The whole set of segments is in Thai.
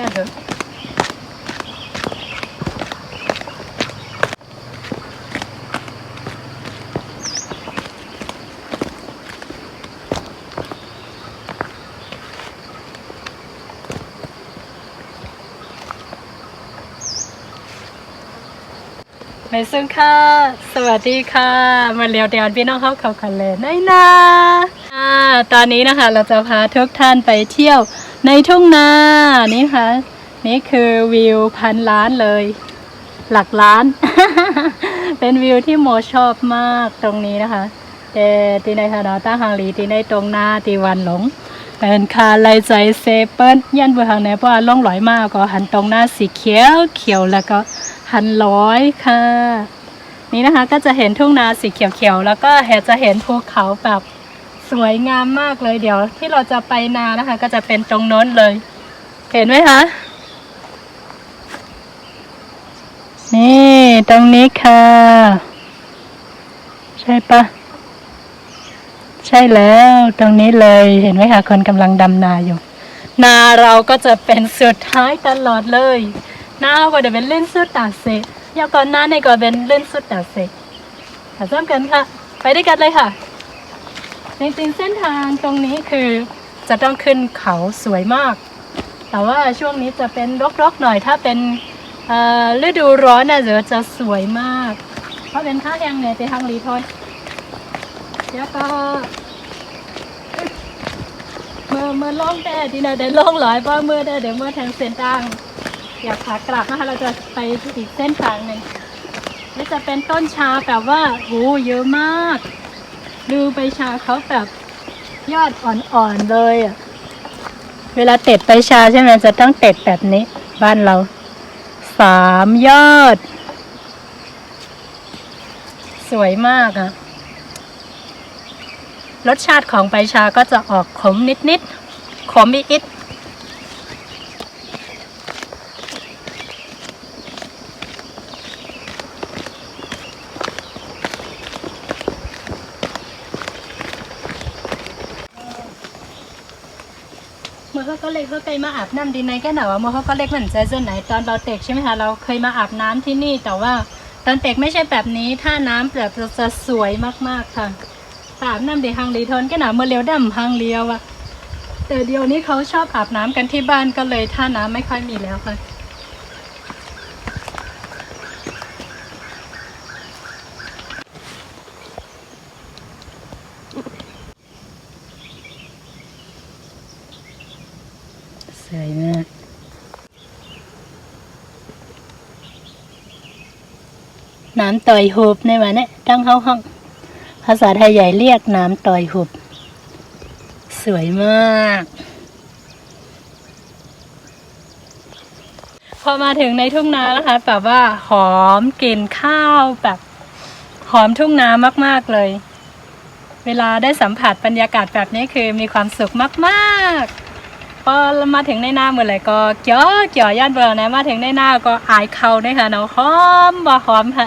มึนแย่เหรอไม่ซึ่งค่ะ สวัสดีค่ะ มาเรียวเดียนพี่น้องเขาเขากันเลยน้อยนาอ่าตอนนี้นะคะเราจะพาทุกท่านไปเที่ยว ในทุ่งนานี่ค่ะ นี่คือวิวพันล้านเลย หลักล้าน เป็นวิวที่โมชอบมากตรงนี้นะคะแต่ที่ในคณะตั้งหางหลีที่ในตรงหน้าที่วันหลงเป็นคาไลใจเซเปิลยันเบือหางในเพราะว่าล่องลอยมากก็หันตรงหน้าสีเขียวเขียวแล้วก็หันร้อยค่ะ นี่นะคะก็จะเห็นทุ่งนาสีเขียวๆแล้วก็เห็นจะเห็นภูเขาแบบ สวยงามมากเลยเดี๋ยว ที่เราจะไปนานะคะ ก็จะเป็นตรงโน้นเลย เห็นไหมคะนี่ตรงนี้ค่ะ ใช่ปะใช่แล้วตรงนี้เลยเห็นไหมคะคนกำลังดำนาอยู่ นาเราก็จะเป็นสุดท้ายตลอดเลยนาก็จะเป็นเล่นสุดตาเซยาก่อนหน้าในก็เป็นเล่นสุดตาเซค่ะเริ่มกันค่ะ ไปด้วยกันเลยค่ะ จริงๆเส้นทางตรงนี้คือจะต้องขึ้นเขาสวยมาก แต่ว่าช่วงนี้จะเป็นรกๆหน่อยถ้าเป็นฤดูร้อนน่ะเดี๋ยวจะสวยมาก เพราะเป็นท่าแหงเนี่ยไปทางรีทอยแล้วก็เมื่อเมื่อล่องแต่ดีนะได้ล่องหลายเพราะเมื่อได้เดี๋ยวเมื่อทางเส้นทางอยากขากลับนะคะเราจะไปอีกเส้นทางหนึ่งนี่จะเป็นต้นชาแบบว่าโอ้เยอะมาก ดูใบชาเขาแบบยอดอ่อนๆเลยอะ เวลาเต็ดใบชาใช่ไหมจะต้องเต็ดแบบนี้ บ้านเรา สามยอด สวยมากอะรสชาติของใบชาก็จะออกขมนิดๆ ขมอีกๆเมื่อเขา ก็เคยมาอาบน้ำดีในแค่ไหนวะเมื่อเขาก็เล็กเหมือนใจเส้นไหนตอนเราเด็กใช่ไหมคะเราเคยมาอาบน้ำที่นี่ แต่ว่าตอนเด็กไม่ใช่แบบนี้ถ้าน้ำแบบจะสวยมากๆค่ะอาบน้ำเดฮังรีทอนแค่หนาเมื่อเลี้ยวดำฮังเลี้ยวอะแต่เดี๋ยวนี้เขาชอบอาบน้ำกันที่บ้านก็เลยท่าน้ำไม่ค่อยมีแล้วค่ะ สวยมาก น้ำ ต่อยหุบในวันนี้ตั้งเข้าห้อง ภาษาไทยใหญ่เรียกน้ำต่อยหุบ สวยมาก พอมาถึงในทุ่งนานะคะแบบว่าหอมกลิ่นข้าวแบบหอมทุ่งนามาก ๆ เลย เวลาได้สัมผัสบรรยากาศแบบนี้คือมีความสุขมากๆ พอมาถึงในหน้าเมื่อไหร่ก็เกี่ยวเกี่ยวย่านเบอร์นะมาถึงในหน้าก็อายเขาด้วยค่ะเนาะหอมบ่หอมค่ะ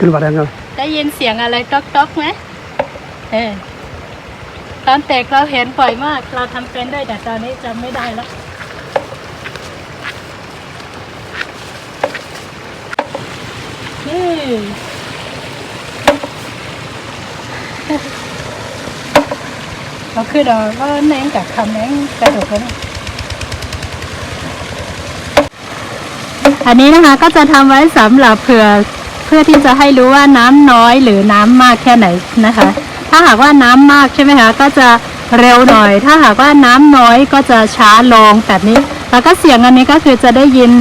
ขึ้นมาแล้วได้ยินเสียงอะไรต๊อกต๊อกไหมเออตอนเด็กเราเห็นบ่อยมาก เราทำเป็นได้แต่ตอนนี้จำไม่ได้แล้วนี่เราคือเราก็แนงกับคำแนงกระดูกแล้วนะอันนี้นะคะก็จะทำไว้สำหรับเผื่อ พื่อที่จะให้รู้ว่าน้ำน้อยหรือน้ำมากแค่ไหนนะคะ ถ้าหากว่าน้ำมากใช่ไหมคะก็จะเร็วหน่อย ถ้าหากว่าน้ำน้อยก็จะช้าลงแบบนี้ แล้วก็เสียงอันนี้ก็คือจะได้ยิน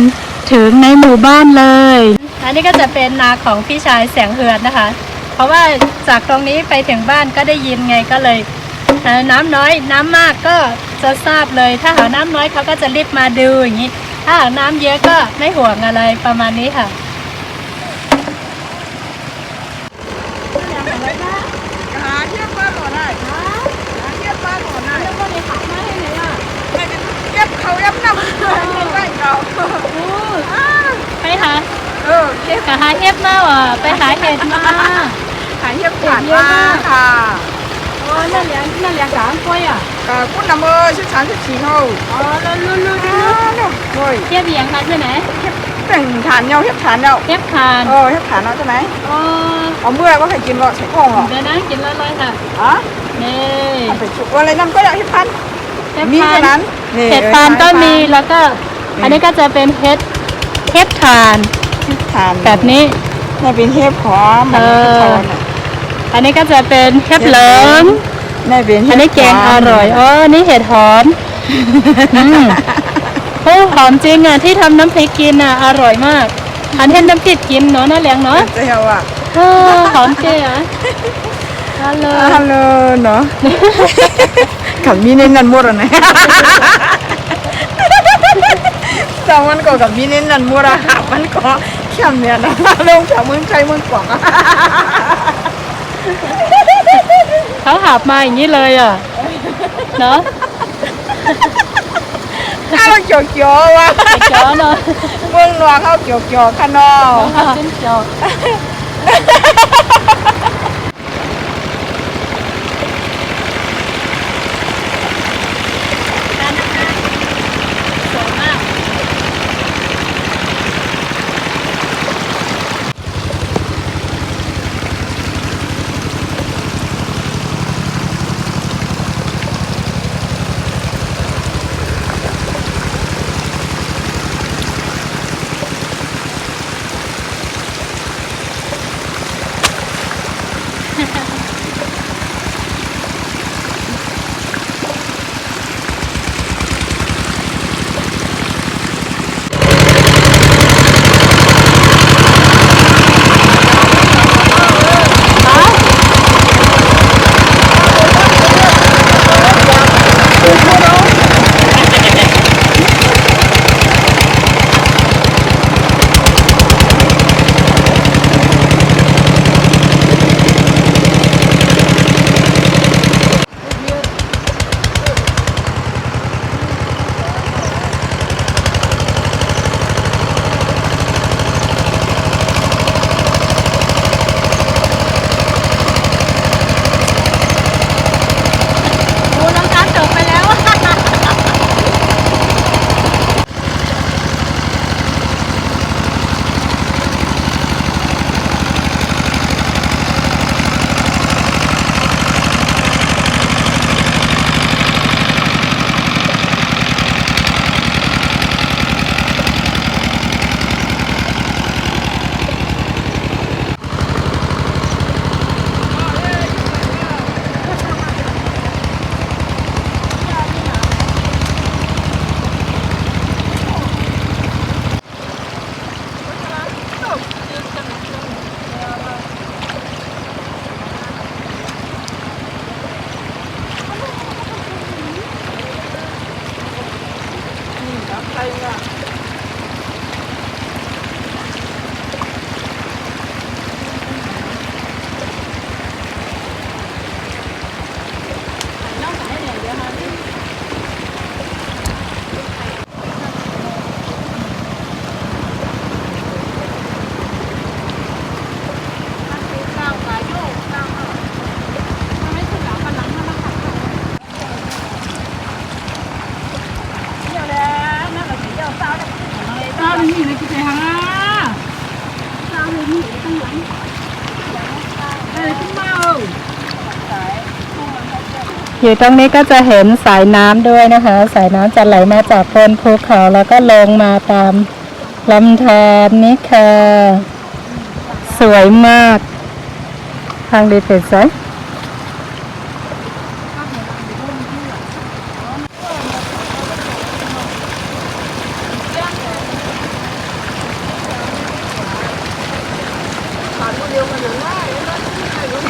ถึงในหมู่บ้านเลย อันนี้ก็จะเป็นนาของพี่ชายแสงเหือดนะคะ เพราะว่าจากตรงนี้ไปถึงบ้านก็ได้ยินไงก็เลย น้ำน้อยน้ำมากก็จะทราบเลย ถ้าหากน้ำน้อยเขาก็จะรีบมาดูอย่างนี้ ถ้าหากน้ำเยอะก็ไม่ห่วงอะไรประมาณนี้ค่ะ หาเทียบบ้านหน่อยได้หาเทียบบ้านหน่อยได้ แล้วก็เลยขับมาให้ไหนอะ ไม่เป็น เก็บเขาเย็บน้ำได้เขาไปหาเออเก็บหาเห็ดมาว่ะไปหาเห็ดมาหาเทียบผ่านมาค่ะโอ้นั่นเลี้ยงนั่นเลี้ยงกางกล้วยอะกับคุณนำเบอชื่อฉันชื่อชีเขาอ๋อแล้วลุ้นลุ้นอ้าวโอ้ยเทียบเลี้ยงมาที่ไหนแต่งฐานเงาเทียบฐานเงาเทียบคานเออเทียบฐานเนาใช่ไหมอ๋อเอาเมื่อก็ใครกินหรอใช้ของหรอเดี๋ยวนะกินแล้วเลยค่ะอะนี่เอาไปชุบอะไรนั่นก็อยากเทียบพัน เห็ดมีทาแค่นนั้นนี่เห็ดทานก็มีแล้วก็ อันนี้ก็จะเป็นเห็ดเห็ดทานฐานแบบนี้นี่เป็นเทียบพร้อมเอออันนี้ก็จะเป็นเห็ดเหลืองนี่เป็นอันนี้แกงอร่อยอ๋ออันนี่เห็ดหอมอืมโอ้หอมจริงอะที่ทำน้ำพริกกินอะอร่อยมาก อันเห็นน้ำพริกกินเนาะน่าเลี้ยงเนาะเจ้าอะเออหอมเจ๊อะฮัลโหลฮัลโหลเนาะ กับมีเน้นนันหมดอะนะสองวันก่อนกับมีเน้นนันหมดอะหามันก็เข้มเนี่ยนะลงจากเมืองไทยเมืองกวางอะเขาหาบมาอย่างนี้เลยอะ เนาะถ้าเราเกี่ยวเกี่ยวๆว่ะไอ้จอเนาะเมืองนอกเขาเกี่ยวเกี่ยวๆข้างนอกเขาหาเป็นจ อยู่ตรงนี้ก็จะเห็นสายน้ำด้วยนะคะ สายน้ำจะไหลมาจากบนภูเขาแล้วก็ลงมาตามลำธารนี่ค่ะ สวยมาก ทางดีเฟสว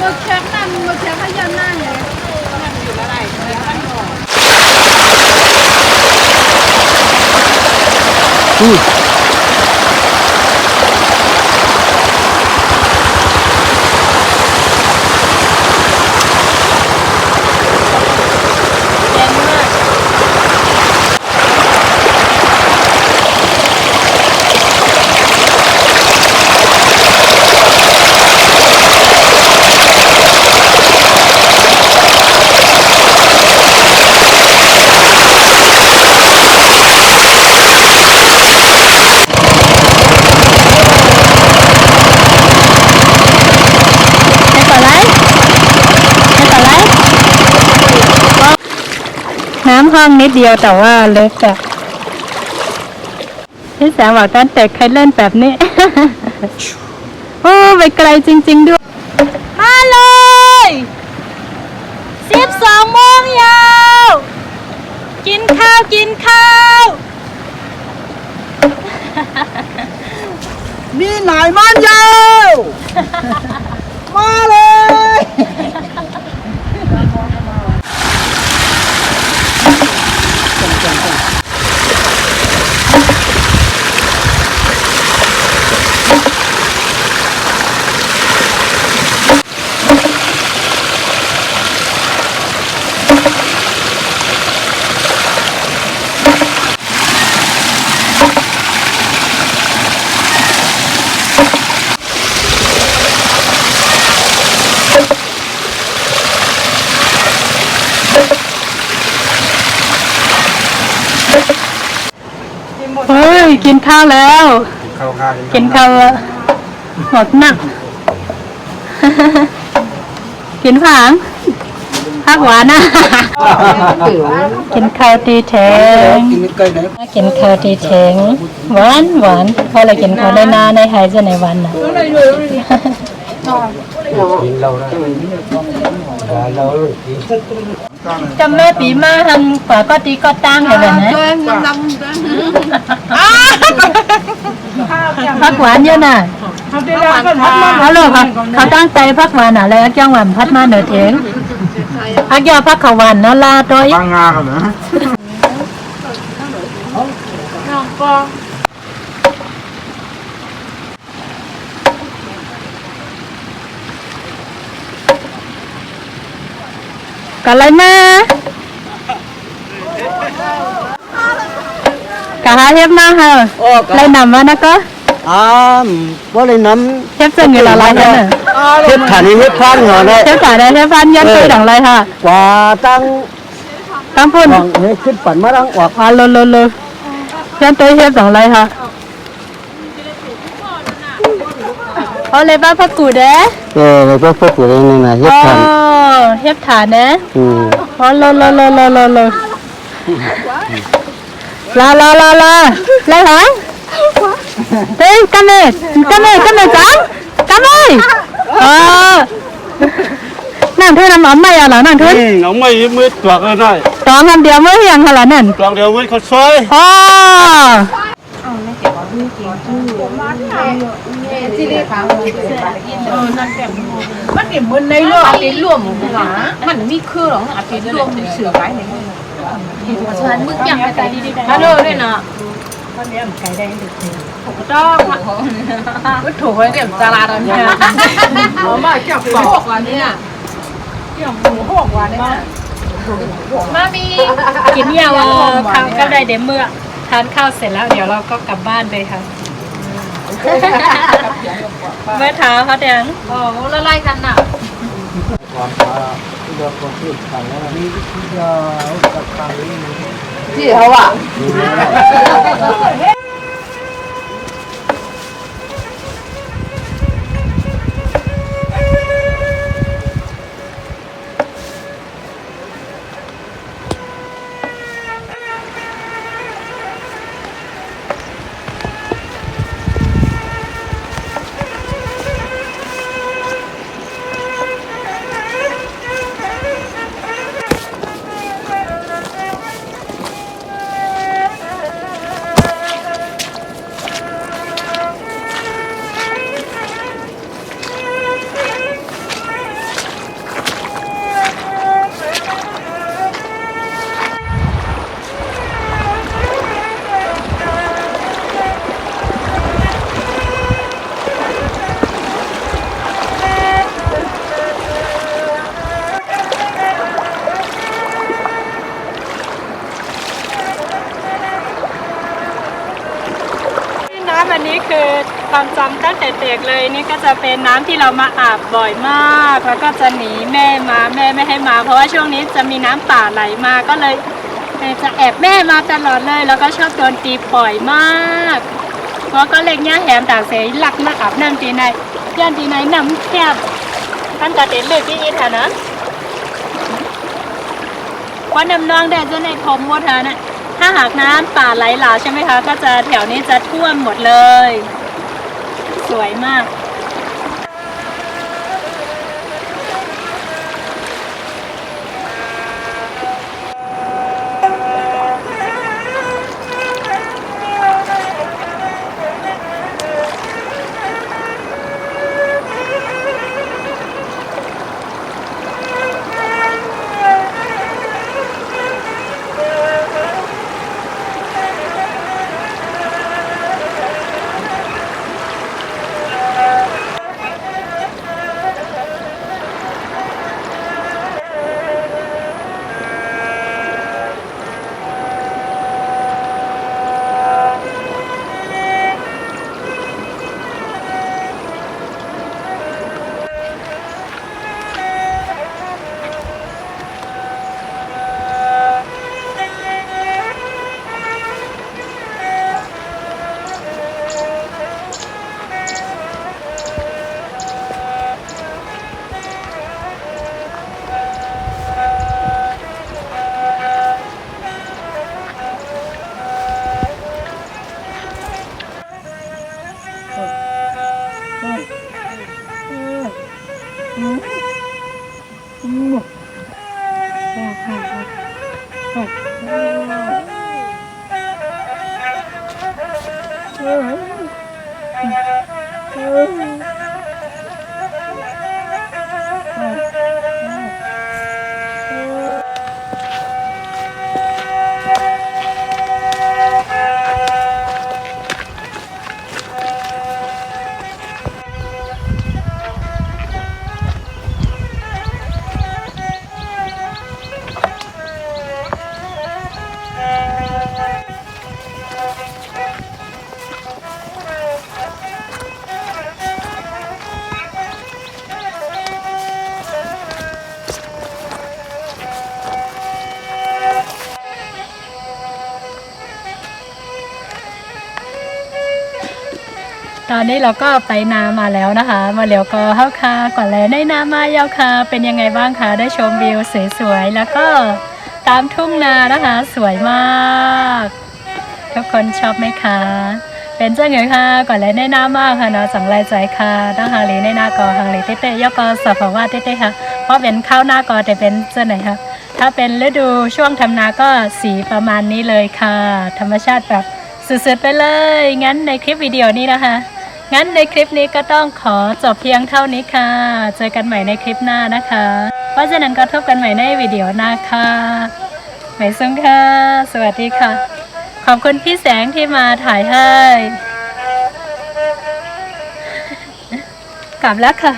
มือแข็งนั่นมือแข็งให้ยันหน้าไงให้ น้ำห้องนิดเดียวแต่ว่าเล็กอะพี่แสงบอกตอนเด็กเคยเล่นแบบนี้ โอ้ไปไกลจริง ๆด้วย มาเลยสิบสองโมงยาว กินข้าวกินข้าวมีหนายมันยาว มาเลย เฮ้ย กิน ข้าวแล้ว เข้าข้างกินข้าวแล้วหมดหนัก กินผังผักหวานนะกินข้าวตีแทงกินไก่ไหนกินข้าวตีแทงหวานหวานเพราะเรากินข้าวได้นานในหายจะในวันน่ะ กินเราได้เรากินจำแม่ปีมาทำกว่าก็ตีก็ตั้งอย่างนั้นนะผักหวานเยอะน่ะเขาได้แล้วก็พัดมาฮัลโหลค่ะเขาตั้งใจพักหวานอะไรจังหวัดพัดมาเหนือเถงพักยาพักเขาหวานเนาะลาตัวบางงากันเห กันอะไรมากะหาเทปมาเหรอโอ้ไรนำมานะก็อ่าบ่ได้นเทปเสงอยู่ละไรกันน่ะำเฮ็ดฐานีเฮ็ดพันเหรอเนี่ยเทปสายได้เทปฟันยันตัวดังไรค่ะกว่าตั้งตั้งพุ่นของเฮ็ดขึ้นปั่นมาตั้งออกอ่าโลโลโลยันตัวเทปดังไรค่ะ เอาเลยบ้าพักกูเด้เออแล้วก็พวกอยู่ในนี่นะเฮ็ดอ๋อฐานเทปฐานนะอืมอ๋อโลโลโลโลโลโลลาลาลาลาไรหรอเฮ้ยกันเลยกันเลยกันเลยจังกันเลยเออนั่งเธอน้ำอ๋อมไม่เอาหรอนั่งเธออืมเอาไม่มืดตัวก็ได้สองคำเดียวเมื่อยังขนาดนั้นตัวเดียวมืดเขาซอยอ๋อ มันเก็บมันในเรื่องเป็นรวมหรอมันมีคือหรออาทิตย์รวมเสือไว้ในฉันมึงอยังไปดีๆฮัลโหลด้วยนะตอนนี้ไก่แดงดึกเลยต้องวัตถุไว้เก็บตลาดอันนี้เอามาเก็บของหกวันนี้น่ะเก็บหมูหกวันนี้น่มามีกินยาวข้าวก็ได้เดี๋ยวเมื่อทานข้าวเสร็จแล้วเดี๋ยวเราก็กลับบ้านเลยค่ะ เมื่อเท้าเขาแดงโอ้ละลายกันน่ะความพาเรื่องคนที่ขันแล้วนี่ที่จะกับทางนี้ที่เขาอะ ด็กเลยนี่ก็จะเป็นน้ำที่เรามาอาบบ่อยมาก แล้วก็จะหนีแม่มาแม่ไม่ให้มา เพราะว่าช่วงนี้จะมีน้ำป่าไหลมาก็เลยเอ่อจะแอบแม่มาตลอดเลย แล้วก็ชอบโดนตีปล่อยมากเพราะก็เล็กเนี่ยแหมต่างเสียหลักมาอาบน้ำตีในย่านตีในน้ำแคบท่านกระเด็นเลยที่อีทานะว่าน้ำนองแดดจะในพรมวัฒนะถ้าหากน้ำป่าไหลหลากใช่ไหมคะ ก็จะแถวนี้จะท่วมหมดเลย สวยมาก อนนี้เราก็ไปนามาแล้วนะคะ มาเหลียวก็เฮาคาก่อนแล้วในนามาเยาวคาเป็นยังไงบ้างคะได้ชมวิวสวยๆแล้วก็ตามทุ่งนานะคะ สวยมาก ทุกคนชอบไหมคะเป็นเจ้าไงคะก่อนแล้วในนามากค่ะเนาะสังไรใจค่ะต้องหาลีในหน้ากอหังหลีเต้ๆยกอสภาวะเต้ๆค่ะเพราะเป็นข้าวหน้ากอแต่เป็นเจ้าไหนคะถ้าเป็นฤดูช่วงทำนาก็สีประมาณนี้เลยค่ะ ธรรมชาติแบบสุดๆไปเลย งั้นในคลิปวิดีโอนี้นะคะ งั้นในคลิปนี้ก็ต้องขอจบเพียงเท่านี้ค่ะ เจอกันใหม่ในคลิปหน้านะคะ เพราะฉะนั้นก็ทบกันใหม่ในวิดีโอหน้าค่ะหมายซุ้งค่ะ สวัสดีค่ะ ขอบคุณพี่แสงที่มาถ่ายให้กลับแล้วค่ะ